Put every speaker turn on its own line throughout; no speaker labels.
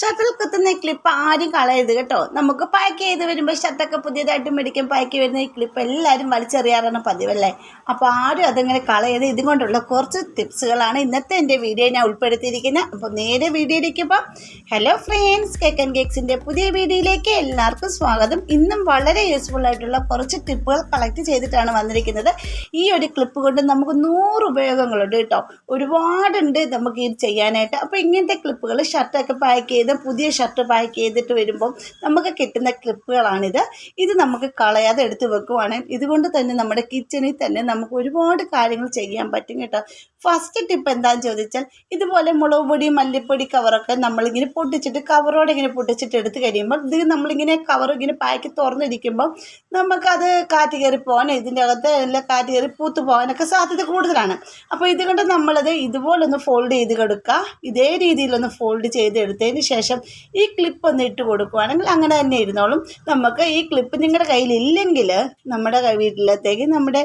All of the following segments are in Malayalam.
ഷട്ടിൽ കുത്തുന്ന ഈ ക്ലിപ്പ് ആരും കളയരുത് കേട്ടോ. നമുക്ക് പാക്ക് ചെയ്ത് വരുമ്പോൾ ഷർട്ടൊക്കെ പുതിയതായിട്ട് മേടിക്കും പാക്ക് വരുന്ന ഈ ക്ലിപ്പ് എല്ലാവരും വലിച്ചെറിയാറാണ് പതിവല്ലേ? അപ്പോൾ ആരും അതങ്ങനെ കളയരുത്. ഇതും കൊണ്ടുള്ള കുറച്ച് ടിപ്സുകളാണ് ഇന്നത്തെ എന്റെ വീഡിയോ ഞാൻ ഉൾപ്പെടുത്തിയിരിക്കുന്നത്. അപ്പോൾ നേരെ വീഡിയോയിലേക്ക് പോകാം. ഹലോ ഫ്രണ്ട്സ് കേക്ക് ആൻഡ് കേക്സിന്റെ പുതിയ വീഡിയോയിലേക്ക് എല്ലാവർക്കും സ്വാഗതം. ഇന്നും വളരെ യൂസ്ഫുൾ ആയിട്ടുള്ള കുറച്ച് ടിപ്പുകൾ കളക്ട് ചെയ്തിട്ടാണ് വന്നിരിക്കുന്നത്. ഈ ഒരു ക്ലിപ്പ് കൊണ്ട് നമുക്ക് നൂറ് ഉപയോഗങ്ങളുണ്ട് കേട്ടോ. ഒരുപാടുണ്ട് നമുക്ക് ഇത് ചെയ്യാനായിട്ട്. അപ്പോൾ ഇങ്ങനത്തെ ക്ലിപ്പുകൾ ഷർട്ടൊക്കെ പാക്ക് ചെയ്ത് പുതിയ ഷർട്ട് പാക്ക് ചെയ്തിട്ട് വരുമ്പോൾ നമുക്ക് കിട്ടുന്ന ക്ലിപ്പുകളാണിത് ഇത് നമുക്ക് കളയാതെ എടുത്ത് വെക്കുവാണെങ്കിൽ ഇതുകൊണ്ട് തന്നെ നമ്മുടെ കിച്ചണിൽ തന്നെ നമുക്ക് ഒരുപാട് കാര്യങ്ങൾ ചെയ്യാൻ പറ്റും കേട്ടോ. ഫസ്റ്റ് ടിപ്പ് എന്താണെന്ന് ചോദിച്ചാൽ ഇതുപോലെ മുളക് പൊടി മല്ലിപ്പൊടി കവറൊക്കെ നമ്മളിങ്ങനെ പൊട്ടിച്ചിട്ട് കവറോടെ ഇങ്ങനെ പൊട്ടിച്ചിട്ട് എടുത്ത് കഴിയുമ്പോൾ ഇത് നമ്മളിങ്ങനെ കവർ ഇങ്ങനെ പാക്ക് തുറന്നിരിക്കുമ്പോൾ നമുക്കത് കാറ്റ് കയറി പോകാൻ ഇതിന്റെ അകത്ത് എല്ലാം കാറ്റ് കയറി പൂത്ത് പോകാനൊക്കെ സാധ്യത കൂടുതലാണ്. അപ്പോൾ ഇതുകൊണ്ട് നമ്മളത് ഇതുപോലൊന്ന് ഫോൾഡ് ചെയ്ത് കൊടുക്കുക. ഇതേ രീതിയിലൊന്ന് ഫോൾഡ് ചെയ്ത് എടുത്തതിന് ശേഷം ഈ ക്ലിപ്പ് ഒന്ന് ഇട്ട് കൊടുക്കുവാണെങ്കിൽ അങ്ങനെ തന്നെ ഇരുന്നോളും. നമുക്ക് ഈ ക്ലിപ്പ് നിങ്ങളുടെ കയ്യിലില്ലെങ്കിൽ നമ്മുടെ വീട്ടിലത്തേക്ക് നമ്മുടെ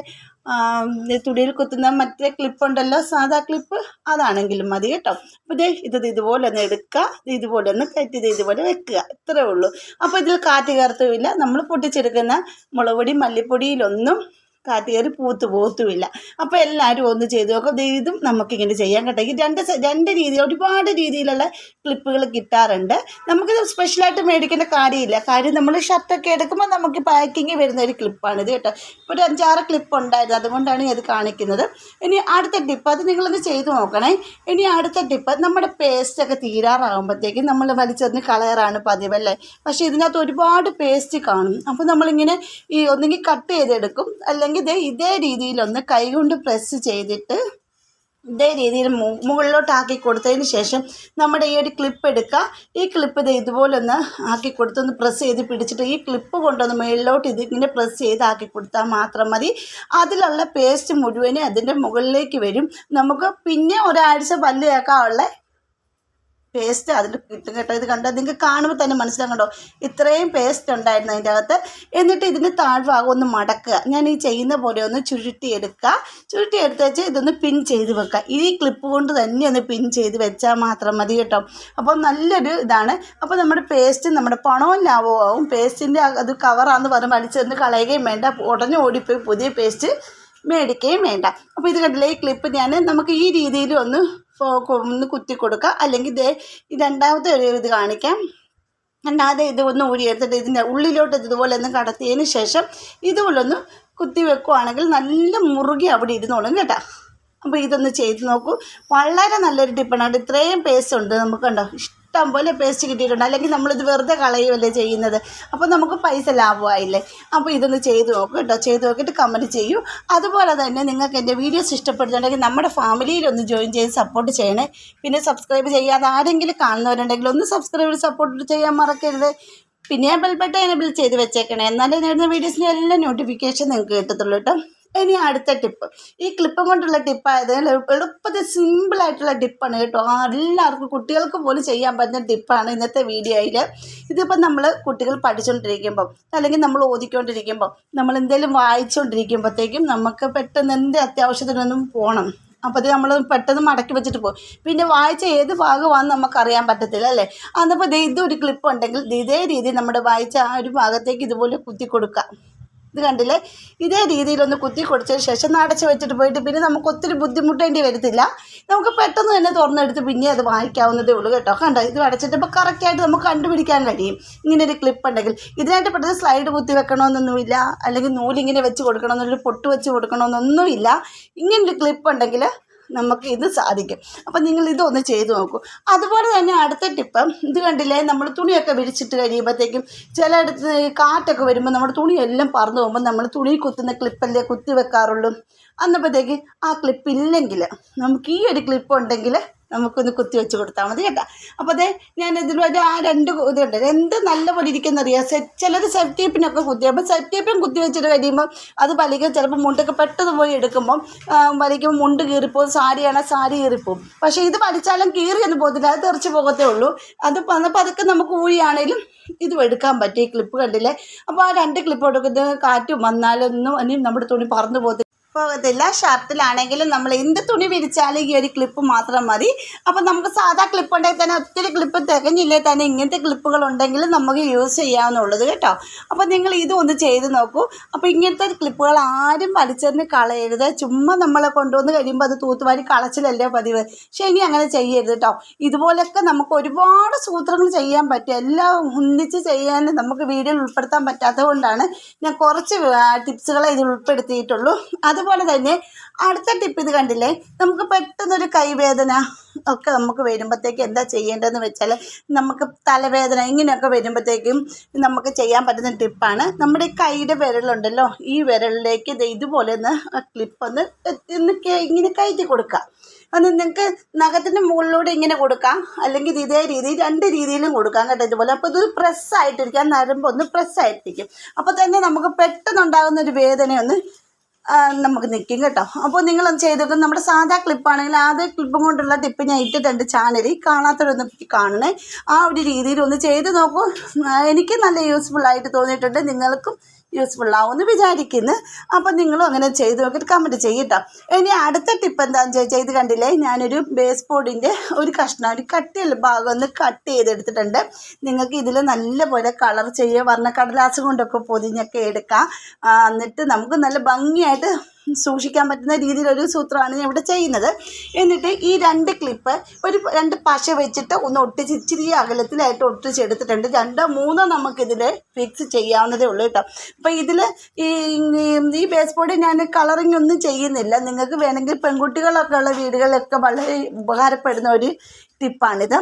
തുടിയിൽ കുത്തുന്ന മറ്റേ ക്ലിപ്പുണ്ടല്ലോ സാധാ ക്ലിപ്പ് അതാണെങ്കിലും മതി കേട്ടോ. അപ്പോൾ ദേ ഇത് ഇതുപോലെ ഒന്ന് എടുക്കുക ഇത് ഇതുപോലെ ഒന്ന് കയറ്റി ഇത് ഇതുപോലെ വെക്കുക. ഇത്രേ ഉള്ളൂ. അപ്പോൾ ഇതിൽ കാറ്റ് കയർത്തുമില്ല നമ്മൾ പൊട്ടിച്ചെടുക്കുന്ന മുളക് പൊടി മല്ലിപ്പൊടിയിലൊന്നും കാറ്റ് കയറി പൂത്ത് പോത്തുമില്ല. അപ്പോൾ എല്ലാവരും ഒന്ന് ചെയ്തു നോക്കും. ഇതും നമുക്കിങ്ങനെ ചെയ്യാൻ കേട്ടോ. ഈ രണ്ട് രണ്ട് രീതി ഒരുപാട് രീതിയിലുള്ള ക്ലിപ്പുകൾ കിട്ടാറുണ്ട്. നമുക്കിത് സ്പെഷ്യലായിട്ട് മേടിക്കേണ്ട കാര്യമില്ല. കാര്യം നമ്മൾ ഷർട്ടൊക്കെ എടുക്കുമ്പോൾ നമുക്ക് പാക്കിങ് വരുന്ന ഒരു ക്ലിപ്പാണിത് കേട്ടോ. ഇപ്പോൾ ഒരു അഞ്ചാറ് ക്ലിപ്പ് ഉണ്ടായിരുന്നു. അതുകൊണ്ടാണ് ഇത് കാണിക്കുന്നത്. ഇനി അടുത്ത ടിപ്പ് അത് നിങ്ങളൊന്ന് ചെയ്തു നോക്കണേ. ഇനി അടുത്ത ടിപ്പ് നമ്മുടെ പേസ്റ്റൊക്കെ തീരാറാകുമ്പോഴത്തേക്കും നമ്മൾ വലിച്ചെറിഞ്ഞ് കളയറാണ് പതിവ് അല്ലേ? പക്ഷേ ഇതിനകത്ത് ഒരുപാട് പേസ്റ്റ് കാണും. അപ്പോൾ നമ്മളിങ്ങനെ ഈ ഒന്നെങ്കിൽ കട്ട് ചെയ്തെടുക്കും. അല്ലെങ്കിൽ ഇതേ ഇതേ രീതിയിലൊന്ന് കൈകൊണ്ട് പ്രസ് ചെയ്തിട്ട് ഇതേ രീതിയിൽ മുകളിലോട്ട് മുകളിലോട്ടാക്കി കൊടുത്തതിന് ശേഷം നമ്മുടെ ഈ ഒരു ക്ലിപ്പ് എടുക്കുക. ഈ ക്ലിപ്പ് ഇത് ഇതുപോലെ ഒന്ന് ആക്കി കൊടുത്തൊന്ന് പ്രസ് ചെയ്ത് പിടിച്ചിട്ട് ഈ ക്ലിപ്പ് കൊണ്ടൊന്ന് മുകളിലോട്ട് ഇത് ഇങ്ങനെ പ്രസ് ചെയ്ത് ആക്കി കൊടുത്താൽ മാത്രം മതി. അതിലുള്ള പേസ്റ്റ് മുഴുവനും അതിന്റെ മുകളിലേക്ക് വരും. നമുക്ക് പിന്നെ ഒരാഴ്ച പല്ല് കേൾക്കാനുള്ള പേസ്റ്റ് അതിൽ കിട്ടും കേട്ടോ ഇത് കണ്ടോ? നിങ്ങൾക്ക് കാണുമ്പോൾ തന്നെ മനസ്സിലാകും കണ്ടോ? ഇത്രയും പേസ്റ്റ് ഉണ്ടായിരുന്നു അതിന്റെ അകത്ത്. എന്നിട്ട് ഇതിന് താഴ്ഭാഗം ഒന്ന് മടക്കുക. ഞാൻ ഈ ചെയ്യുന്ന പോലെ ഒന്ന് ചുരുട്ടിയെടുക്കുക. ചുരുട്ടിയെടുത്തേച്ച് ഇതൊന്ന് പിൻ ചെയ്ത് വെക്കുക. ഈ ക്ലിപ്പ് കൊണ്ട് തന്നെ ഒന്ന് പിൻ ചെയ്ത് വെച്ചാൽ മാത്രം മതി കേട്ടോ. അപ്പോൾ നല്ലൊരു ഇതാണ്. അപ്പോൾ നമ്മുടെ പേസ്റ്റ് നമ്മുടെ പണവും ലാഭവും ആവും. പേസ്റ്റിന്റെ അത് കവറാന്ന് പറഞ്ഞ് വലിച്ചെന്ന് കളയുകയും വേണ്ട. ഉടനെ ഓടിപ്പോയി പുതിയ പേസ്റ്റ് മേടിക്കുകയും വേണ്ട. അപ്പോൾ ഇത് കണ്ടില്ലേ? ഈ ക്ലിപ്പ് ഞാൻ നമുക്ക് ഈ രീതിയിൽ ഒന്ന് ഒന്ന് കുത്തി കൊടുക്കുക അല്ലെങ്കിൽ ദേ രണ്ടാമത്തെ ഒരു ഇത് കാണിക്കാം. രണ്ടാമത് ഇത് ഒന്ന് ഊരിയെടുത്തിട്ട് ഇതിന്റെ ഉള്ളിലോട്ട് ഇതുപോലെ ഒന്ന് കടത്തിയതിന് ശേഷം ഇതുപോലെ ഒന്ന് കുത്തി വെക്കുവാണെങ്കിൽ നല്ല മുറുകി അവിടെ ഇരുന്നോളും കേട്ടോ. അപ്പോൾ ഇതൊന്ന് ചെയ്ത് നോക്കൂ. വളരെ നല്ലൊരു ടിപ്പാണ്. ഇത്രയും പേസ്റ്റ് ഉണ്ട്. നമുക്ക് കണ്ടോ? ഇഷ്ടം പോലെ പേസ്റ്റ് കിട്ടിയിട്ടുണ്ട്. അല്ലെങ്കിൽ നമ്മളിത് വെറുതെ കളയുമല്ലേ ചെയ്യുന്നത്. അപ്പോൾ നമുക്ക് പൈസ ലാഭമായില്ലേ? അപ്പോൾ ഇതൊന്ന് ചെയ്ത് നോക്കും കേട്ടോ. ചെയ്ത് നോക്കിയിട്ട് കമന്റ് ചെയ്യൂ. അതുപോലെ തന്നെ നിങ്ങൾക്ക് എന്റെ വീഡിയോസ് ഇഷ്ടപ്പെടുന്നുണ്ടെങ്കിൽ നമ്മുടെ ഫാമിലിയിൽ ഒന്ന് ജോയിൻ ചെയ്ത് സപ്പോർട്ട് ചെയ്യണേ. പിന്നെ സബ്സ്ക്രൈബ് ചെയ്യാതെ ആരെങ്കിലും കാണുന്നവരുണ്ടെങ്കിൽ ഒന്ന് സബ്സ്ക്രൈബ് സപ്പോർട്ട് ചെയ്യാൻ മറക്കരുത്. പിന്നെ ബെൽബട്ടൺ എനബിൾ ചെയ്ത് വെച്ചേക്കണേ. എന്നാലേ നേടുന്ന വീഡിയോസിന്റെ എല്ലാ നോട്ടിഫിക്കേഷൻ നിങ്ങൾക്ക് കിട്ടത്തുള്ളൂ കേട്ടോ. ഇനി അടുത്ത ടിപ്പ് ഈ ക്ലിപ്പും കൊണ്ടുള്ള ടിപ്പായത് എളുപ്പത്തിൽ സിമ്പിളായിട്ടുള്ള ടിപ്പാണ് കേട്ടോ. എല്ലാവർക്കും കുട്ടികൾക്ക് പോലും ചെയ്യാൻ പറ്റുന്ന ടിപ്പാണ് ഇന്നത്തെ വീഡിയോയിൽ ഇതിപ്പോൾ നമ്മൾ കുട്ടികൾ പഠിച്ചുകൊണ്ടിരിക്കുമ്പോൾ അല്ലെങ്കിൽ നമ്മൾ ഓദിക്കൊണ്ടിരിക്കുമ്പോൾ നമ്മൾ എന്തെങ്കിലും വായിച്ചുകൊണ്ടിരിക്കുമ്പോഴത്തേക്കും നമുക്ക് പെട്ടെന്ന് എന്ത് അത്യാവശ്യത്തിനൊന്നും പോകണം അപ്പോൾ നമ്മൾ പെട്ടെന്ന് മടക്കി വെച്ചിട്ട് പോകും പിന്നെ വായിച്ച ഏത് ഭാഗമാണെന്ന് നമുക്കറിയാൻ പറ്റത്തില്ല അല്ലേ? അന്നപ്പോൾ ഇതൊരു ക്ലിപ്പ് ഉണ്ടെങ്കിൽ ഇതേ രീതിയിൽ നമ്മുടെ വായിച്ച ആ ഒരു ഭാഗത്തേക്ക് ഇതുപോലെ കുത്തി കൊടുക്കുക ഇത് കണ്ടില്ലേ? ഇതേ രീതിയിലൊന്ന് കുത്തി കൊടുത്തതിന് ശേഷം നടച്ച് വെച്ചിട്ട് പോയിട്ട് പിന്നെ നമുക്ക് ഒത്തിരി ബുദ്ധിമുട്ടേണ്ടി വരത്തില്ല. നമുക്ക് പെട്ടെന്ന് തന്നെ തുറന്നെടുത്ത് പിന്നെ അത് വായിക്കാവുന്നതേ ഉള്ളൂ കേട്ടോ. കണ്ടോ? ഇത് അടച്ചിട്ട് ഇപ്പോൾ കറക്റ്റായിട്ട് നമുക്ക് കണ്ടുപിടിക്കാൻ കഴിയും. ഇങ്ങനെ ഒരു ക്ലിപ്പ് ഉണ്ടെങ്കിൽ. ഇതിനായിട്ട് പെട്ടെന്ന് സ്ലൈഡ് കുത്തി വെക്കണമെന്നൊന്നുമില്ല. അല്ലെങ്കിൽ നൂലിങ്ങനെ വെച്ച് കൊടുക്കണമെന്നൊരു പൊട്ട് വെച്ച് കൊടുക്കണമെന്നൊന്നുമില്ല. ഇങ്ങനൊരു ക്ലിപ്പ് ഉണ്ടെങ്കിൽ നമുക്ക് ഇത് സാധിക്കും. അപ്പം നിങ്ങൾ ഇതൊന്ന് ചെയ്തു നോക്കൂ. അതുപോലെ തന്നെ അടുത്ത ടിപ്പ് ഇത് കണ്ടില്ലേ നമ്മൾ തുണിയൊക്കെ വിരിച്ചിട്ട് കഴിയുമ്പോഴത്തേക്കും ചിലയിടത്ത് കാറ്റൊക്കെ വരുമ്പോൾ നമ്മുടെ തുണിയെല്ലാം പറന്നു പോകുമ്പോൾ നമ്മൾ തുണി കുത്തുന്ന ക്ലിപ്പല്ലേ കുത്തി വെക്കാറുള്ളൂ. അന്നപ്പോഴത്തേക്ക് ആ ക്ലിപ്പ് ഇല്ലെങ്കിൽ നമുക്ക് ഈ ഒരു ക്ലിപ്പ് ഉണ്ടെങ്കിൽ നമുക്കൊന്ന് കുത്തി വെച്ച് കൊടുത്താൽ മതി കേട്ടോ. അപ്പോൾ അതെ ഞാൻ ഇതിലൊരു ആ രണ്ട് ഇതുണ്ട്. എന്ത് നല്ല പോലെ ഇരിക്കുന്നറിയാം സെ ചിലർ സെറ്റ് ടേപ്പിനൊക്കെ കുത്തി അപ്പോൾ സെറ്റ് ടേപ്പും കുത്തി വെച്ചിട്ട് കഴിയുമ്പോൾ അത് വലിക്കും. ചിലപ്പോൾ മുണ്ടൊക്കെ പെട്ടെന്ന് പോയി എടുക്കുമ്പോൾ വലിക്കുമ്പോൾ മുണ്ട് കീറിപ്പോവും സാരിയാണെങ്കിൽ സാരി കീറിപ്പോവും പക്ഷേ ഇത് വലിച്ചാലും കീറിയൊന്നും പോകത്തില്ല. അത് തെറിച്ച് പോകത്തേ ഉള്ളൂ. അത് വന്നപ്പോൾ അതൊക്കെ നമുക്ക് ഊഴിയാണേലും ഇതും എടുക്കാൻ പറ്റും. ഈ ക്ലിപ്പ് കണ്ടില്ലേ? അപ്പോൾ ആ രണ്ട് ക്ലിപ്പ് എടുക്കുന്നത് കാറ്റും വന്നാലൊന്നും ഇനി നമ്മുടെ തുണി പറന്നു പോകത്തില്ല. പോകത്തില്ല ഷർട്ടിലാണെങ്കിലും നമ്മൾ എന്ത് തുണി വിരിച്ചാലും ഈ ഒരു ക്ലിപ്പ് മാത്രം മതി. അപ്പം നമുക്ക് സാധാ ക്ലിപ്പ് ഉണ്ടെങ്കിൽ തന്നെ ഒത്തിരി ക്ലിപ്പ് തികഞ്ഞില്ലേ തന്നെ ഇങ്ങനത്തെ ക്ലിപ്പുകൾ ഉണ്ടെങ്കിലും നമുക്ക് യൂസ് ചെയ്യാവുന്നുള്ളത് കേട്ടോ. അപ്പോൾ നിങ്ങൾ ഇതൊന്ന് ചെയ്ത് നോക്കൂ. അപ്പോൾ ഇങ്ങനത്തെ ക്ലിപ്പുകൾ ആരും വലിച്ചെറിഞ്ഞ് കളയരുത്. ചുമ്മാ നമ്മളെ കൊണ്ടുവന്ന് കഴിയുമ്പോൾ അത് തൂത്തുവാരി കളച്ചിലല്ലേ പതിവ്. പക്ഷേ ഇനി അങ്ങനെ ചെയ്യരുത് കേട്ടോ. ഇതുപോലൊക്കെ നമുക്ക് ഒരുപാട് സൂത്രങ്ങൾ ചെയ്യാൻ പറ്റും. എല്ലാം ഒന്നിച്ച് ചെയ്യാൻ നമുക്ക് വീഡിയോയിൽ ഉൾപ്പെടുത്താൻ പറ്റാത്തത് കൊണ്ടാണ് ഞാൻ കുറച്ച് ടിപ്സുകളെ ഇതിൽ ഉൾപ്പെടുത്തിയിട്ടുള്ളൂ. അതുപോലെ തന്നെ അടുത്ത ടിപ്പ് ഇത് കണ്ടില്ലേ? നമുക്ക് പെട്ടെന്നൊരു കൈവേദന ഒക്കെ നമുക്ക് വരുമ്പോഴത്തേക്ക് എന്താ ചെയ്യേണ്ടതെന്ന് വെച്ചാൽ നമുക്ക് തലവേദന ഇങ്ങനെയൊക്കെ വരുമ്പോഴത്തേക്കും നമുക്ക് ചെയ്യാൻ പറ്റുന്ന ടിപ്പാണ് നമ്മുടെ കൈയുടെ വിരലുണ്ടല്ലോ ഈ വിരലിലേക്ക് ഇതുപോലെ ഒന്ന് ക്ലിപ്പ് ഒന്ന് ഇങ്ങനെ കയറ്റി കൊടുക്കുക. അത് നിങ്ങൾക്ക് നഖത്തിന്റെ മുകളിലൂടെ ഇങ്ങനെ കൊടുക്കാം അല്ലെങ്കിൽ ഇത് രീതിയിൽ രണ്ട് രീതിയിലും കൊടുക്കാം കേട്ടോ ഇതുപോലെ. അപ്പോൾ ഇത് പ്രസ്സായിട്ടിരിക്കാം നരമ്പ് ഒന്ന് പ്രസ്സായിട്ടിരിക്കും അപ്പോൾ തന്നെ നമുക്ക് പെട്ടെന്നുണ്ടാകുന്ന ഒരു വേദനയൊന്ന് നമുക്ക് നിൽക്കും കേട്ടോ. അപ്പോൾ നിങ്ങൾ ചെയ്തൊക്കെ. നമ്മുടെ സാധാ ക്ലിപ്പാണെങ്കിൽ ആദ്യ ക്ലിപ്പും കൊണ്ടുള്ള ടിപ്പ് ഞാൻ ഇട്ടിട്ടുണ്ട് ചാനലിൽ. കാണാത്തവരൊന്ന് കാണണേ. ആ ഒരു രീതിയിൽ ഒന്ന് ചെയ്ത് നോക്കൂ. എനിക്ക് നല്ല യൂസ്ഫുൾ ആയിട്ട് തോന്നിയിട്ടുണ്ട്. നിങ്ങൾക്കും യൂസ്ഫുൾ ആവുമെന്ന് വിചാരിക്കുന്നു. അപ്പം നിങ്ങളും അങ്ങനെ ചെയ്ത് നോക്കിയിട്ട് കമന്റ് ചെയ്യട്ടോ. ഇനി അടുത്ത ടിപ്പ് എന്താണെന്ന് ചോദിച്ചാൽ ഇത് കണ്ടില്ലേ? ഞാനൊരു ബേസ് ബോർഡിന്റെ ഒരു കഷ്ണം ഒരു കട്ടിയുള്ള ഭാഗം ഒന്ന് കട്ട് ചെയ്തെടുത്തിട്ടുണ്ട്. നിങ്ങൾക്ക് ഇതിൽ നല്ലപോലെ കളർ ചെയ്യുക വർണ കടലാസ് കൊണ്ടൊക്കെ പൊതിഞ്ഞൊക്കെ എടുക്കാം. എന്നിട്ട് നമുക്ക് നല്ല ഭംഗിയായിട്ട് സൂക്ഷിക്കാൻ പറ്റുന്ന രീതിയിലൊരു സൂത്രമാണ് ഞാൻ ഇവിടെ ചെയ്യുന്നത്. എന്നിട്ട് ഈ രണ്ട് ക്ലിപ്പ് ഒരു രണ്ട് പശ വെച്ചിട്ട് ഒന്ന് ഒട്ടിച്ച് ഇച്ചിരി അകലത്തിലായിട്ട് ഒട്ടിച്ചെടുത്തിട്ടുണ്ട്. രണ്ടോ മൂന്നോ നമുക്കിതിൽ ഫിക്സ് ചെയ്യാവുന്നതേ ഉള്ളൂ കേട്ടോ. അപ്പോൾ ഇതിൽ ഈ ഈ ബേസ് ബോർഡ് ഞാൻ കളറിങ് ഒന്നും ചെയ്യുന്നില്ല. നിങ്ങൾക്ക് വേണമെങ്കിൽ പെൺകുട്ടികളൊക്കെ ഉള്ള വീടുകളിലൊക്കെ വളരെ ഉപകാരപ്പെടുന്ന ഒരു ടിപ്പാണിത്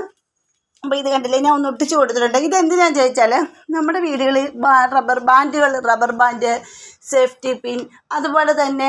അപ്പോൾ ഇത് കണ്ടില്ലേ? ഞാൻ ഒന്ന് ഒട്ടിച്ച് കൊടുത്തിട്ടുണ്ട്. ഇത് എന്തിനാന്ന് ചോദിച്ചാൽ നമ്മുടെ വീടുകളിൽ റബ്ബർ ബാൻഡുകൾ റബ്ബർ ബാൻഡ് സേഫ്റ്റി പിൻ അതുപോലെ തന്നെ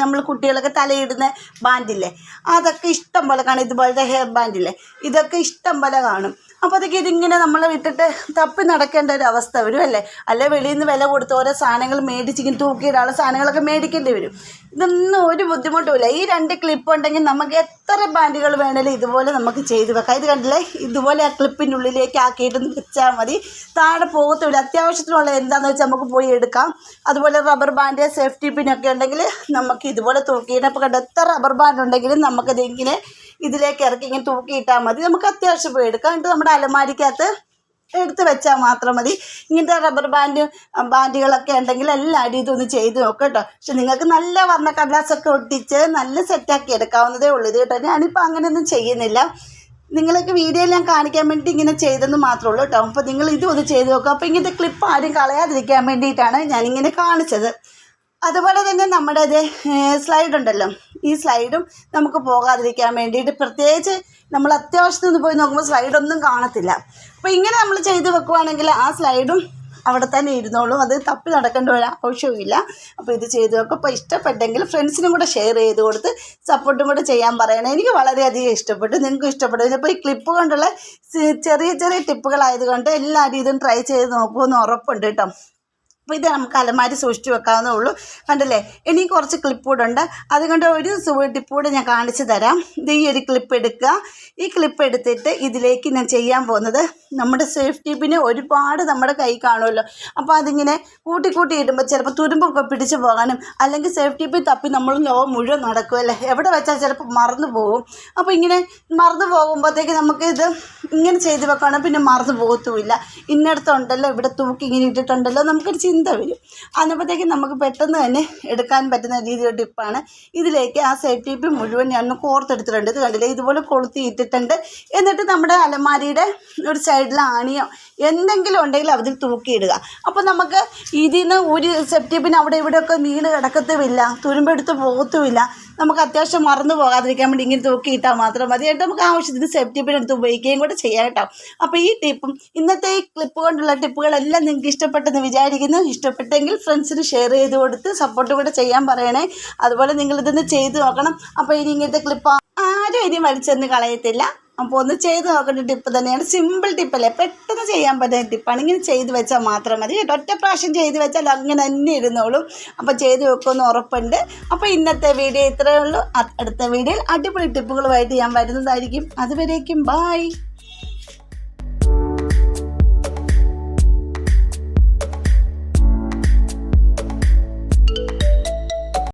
നമ്മൾ കുട്ടികളൊക്കെ തലയിടുന്ന ബാൻഡില്ലേ? അതൊക്കെ ഇഷ്ടം പോലെ കാണും. ഇതുപോലത്തെ ഹെയർ ബാൻഡില്ലേ ഇതൊക്കെ ഇഷ്ടം പോലെ കാണും. അപ്പോൾ അതൊക്കെ ഇതിങ്ങനെ നമ്മൾ വിട്ടിട്ട് തപ്പി നടക്കേണ്ട ഒരു അവസ്ഥ വരും അല്ലേ? അല്ലെ വെളിയിൽ നിന്ന് വില കൊടുത്ത് ഓരോ സാധനങ്ങൾ മേടിച്ചിങ്ങനെ തൂക്കിയിടാനുള്ള സാധനങ്ങളൊക്കെ മേടിക്കേണ്ടി വരും. ഇതൊന്നും ഒരു ബുദ്ധിമുട്ടുമില്ല ഈ രണ്ട് ക്ലിപ്പ് ഉണ്ടെങ്കിൽ നമുക്ക് എത്ര ബാൻഡുകൾ വേണേലും ഇതുപോലെ നമുക്ക് ചെയ്ത് വെക്കാം. ഇത് കണ്ടില്ലേ? ഇതുപോലെ ആ ക്ലിപ്പിന്റെ ഉള്ളിലേക്ക് ആക്കിയിട്ട് വെച്ചാൽ മതി. താഴെ പോകത്തില്ല അത്യാവശ്യത്തിനുള്ള എന്താണെന്ന് വെച്ചാൽ നമുക്ക് പോയി എടുക്കാം. അതുപോലെ റബ്ബർ ബാൻഡ് സേഫ്റ്റി പിന്നൊക്കെ ഉണ്ടെങ്കിൽ നമുക്ക് ഇതുപോലെ തൂക്കിയിട്ട് അപ്പോൾ കണ്ട എത്ര റബ്ബർ ബാൻഡ് ഉണ്ടെങ്കിലും നമുക്കത് ഇങ്ങനെ ഇതിലേക്ക് ഇറക്കി ഇങ്ങനെ തൂക്കിയിട്ടാൽ മതി. നമുക്ക് അത്യാവശ്യം പോയി എടുക്കാം എന്നിട്ട് നമ്മുടെ അലമാരിക്കകത്ത് എടുത്ത് വെച്ചാൽ മാത്രം മതി. ഇങ്ങനത്തെ റബ്ബർ ബാൻഡ് ബാൻഡുകളൊക്കെ ഉണ്ടെങ്കിൽ എല്ലാവരും ഇതൊന്ന് ചെയ്ത് നോക്കാം കേട്ടോ. പക്ഷെ നിങ്ങൾക്ക് നല്ല വർണ കടലാസൊക്കെ ഒട്ടിച്ച് നല്ല സെറ്റാക്കി എടുക്കാവുന്നതേ ഉള്ളൂ. ഇത് കേട്ടോ. ഞാനിപ്പോൾ അങ്ങനെയൊന്നും ചെയ്യുന്നില്ല. നിങ്ങൾക്ക് വീഡിയോയിൽ ഞാൻ കാണിക്കാൻ വേണ്ടി ഇങ്ങനെ ചെയ്തെന്ന് മാത്രമേ ഉള്ളൂ കേട്ടോ. അപ്പോൾ നിങ്ങൾ ഇതും ഒന്ന് ചെയ്ത് നോക്കുക അപ്പോൾ ഇങ്ങനത്തെ ക്ലിപ്പ് ആരും കളയാതിരിക്കാൻ വേണ്ടിയിട്ടാണ് ഞാനിങ്ങനെ കാണിച്ചത്. അതുപോലെ തന്നെ നമ്മുടെ അത് സ്ലൈഡ് ഉണ്ടല്ലോ. ഈ സ്ലൈഡും നമുക്ക് പോകാതിരിക്കാൻ വേണ്ടിയിട്ട് പ്രത്യേകിച്ച് നമ്മൾ അത്യാവശ്യത്തിന് പോയി നോക്കുമ്പോൾ സ്ലൈഡൊന്നും കാണത്തില്ല. അപ്പോൾ ഇങ്ങനെ നമ്മൾ ചെയ്ത് വെക്കുവാണെങ്കിൽ ആ സ്ലൈഡും അവിടെ തന്നെ ഇരുന്നോളും. അത് തപ്പി നടക്കേണ്ട ഒരു ആവശ്യവുമില്ല. അപ്പോൾ ഇത് ചെയ്തു നോക്കും. അപ്പോൾ ഇഷ്ടപ്പെട്ടെങ്കിൽ ഫ്രണ്ട്സിനും കൂടെ ഷെയർ ചെയ്ത് കൊടുത്ത് സപ്പോർട്ടും കൂടെ ചെയ്യാൻ പറയണം. എനിക്ക് വളരെയധികം ഇഷ്ടപ്പെട്ടു. നിങ്ങൾക്കും ഇഷ്ടപ്പെട്ടു ഇതിപ്പോൾ ഈ ക്ലിപ്പ് കൊണ്ടുള്ള ചെറിയ ചെറിയ ടിപ്പുകളായതുകൊണ്ട് എല്ലാവരും ഇതും ട്രൈ ചെയ്ത് നോക്കുമെന്ന് ഉറപ്പുണ്ട് കേട്ടോ. അപ്പോൾ ഇത് നമുക്ക് അലമാരി സൂക്ഷിച്ച് വെക്കാവുന്നേ ഉള്ളൂ. കണ്ടല്ലേ? ഇനി കുറച്ച് ക്ലിപ്പ് കൂടെ ഉണ്ട്. അതുകൊണ്ട് ഒരു ടിപ്പൂടെ ഞാൻ കാണിച്ചു തരാം. ഇത് ഈ ഒരു ക്ലിപ്പ് എടുക്കുക. ഈ ക്ലിപ്പ് എടുത്തിട്ട് ഇതിലേക്ക് ഞാൻ ചെയ്യാൻ പോകുന്നത് നമ്മുടെ സേഫ്റ്റി പിന്നെ ഒരുപാട് നമ്മുടെ കൈ കാണുമല്ലോ. അപ്പോൾ അതിങ്ങനെ കൂട്ടി കൂട്ടി ഇടുമ്പോൾ ചിലപ്പോൾ തുരുമ്പൊക്കെ പിടിച്ച് പോകാനും അല്ലെങ്കിൽ സേഫ്റ്റി പിൻ തപ്പി നമ്മൾ ലോകം മുഴുവൻ നടക്കുമല്ലേ? എവിടെ വെച്ചാൽ ചിലപ്പോൾ മറന്നു പോകും. അപ്പോൾ ഇങ്ങനെ മറന്നു പോകുമ്പോഴത്തേക്ക് നമുക്ക് ഇത് ഇങ്ങനെ ചെയ്ത് വെക്കുകയാണെങ്കിൽ പിന്നെ മറന്നു പോകത്തുമില്ല. ഇന്നടത്തുണ്ടല്ലോ ഇവിടെ തൂക്കി ഇങ്ങനെ ഇട്ടിട്ടുണ്ടല്ലോ. നമുക്കൊരു ചിന്ത വരും. അന്നപ്പോഴത്തേക്ക് നമുക്ക് പെട്ടെന്ന് തന്നെ എടുക്കാൻ പറ്റുന്ന രീതിയിലുള്ള ടിപ്പാണ്. ഇതിലേക്ക് ആ സേഫ്റ്റി ടിപ്പ് മുഴുവൻ ഞാൻ കോർത്തെടുത്തിട്ടുണ്ട്. ഇത് കണ്ടില്ലേ? ഇതുപോലെ കൊളുത്തി ഇട്ടിട്ടുണ്ട് എന്നിട്ട് നമ്മുടെ അലമാരിയുടെ ഒരു സൈഡിൽ ആണിയോ എന്തെങ്കിലും ഉണ്ടെങ്കിൽ അതിൽ തൂക്കിയിടുക. അപ്പോൾ നമുക്ക് ഇതിൽ നിന്ന് ഒരു സെഫ്റ്റി പിൻ അവിടെ ഇവിടെയൊക്കെ വീണ് കിടക്കത്തുമില്ല. തുരുമ്പെടുത്ത് പോകത്തുമില്ല. നമുക്ക് അത്യാവശ്യം മറന്നു പോകാതിരിക്കാൻ വേണ്ടി ഇങ്ങനെ തൂക്കിയിട്ടാൽ മാത്രം മതി. എന്നിട്ട് നമുക്ക് ആവശ്യത്തിന് സേഫ്റ്റി പിൻ എടുത്ത് ഉപയോഗിക്കുകയും കൂടെ ചെയ്യാം കേട്ടോ. അപ്പോൾ ഈ ടിപ്പും ഇന്നത്തെ ഈ ക്ലിപ്പ് കൊണ്ടുള്ള ടിപ്പുകളെല്ലാം നിങ്ങൾക്ക് ഇഷ്ടപ്പെട്ടെന്ന് വിചാരിക്കുന്നു. ഇഷ്ടപ്പെട്ടെങ്കിൽ ഫ്രണ്ട്സിന് ഷെയർ ചെയ്ത് കൊടുത്ത് സപ്പോർട്ട് കൂടെ ചെയ്യാൻ പറയണേ. അതുപോലെ നിങ്ങൾ ഇതൊന്ന് ചെയ്ത് നോക്കണം. അപ്പോൾ ഇനി ഇങ്ങനത്തെ ക്ലിപ്പ് ആരും ഇനി വലിച്ചെന്ന് കളയത്തില്ല. അപ്പോൾ ഒന്ന് ചെയ്ത് നോക്കേണ്ട ടിപ്പ് തന്നെയാണ്. സിമ്പിൾ ടിപ്പല്ലേ പെട്ടെന്ന് ചെയ്യാൻ പറ്റുന്ന ടിപ്പാണ് ഇങ്ങനെ ചെയ്ത് വെച്ചാൽ മാത്രം മതി കേട്ടോ. ഒറ്റ പ്രാവശ്യം ചെയ്ത് വെച്ചാൽ അങ്ങനെ തന്നെ ഇരുന്നോളും. അപ്പോൾ ചെയ്ത് വെക്കുമെന്ന് ഉറപ്പുണ്ട്. അപ്പോൾ ഇന്നത്തെ വീഡിയോ ഇത്രയേ ഉള്ളൂ. അടുത്ത വീഡിയോയിൽ അടിപൊളി ടിപ്പുകളുമായിട്ട് ഞാൻ വരുന്നതായിരിക്കും. അതുവരേക്കും ബായ്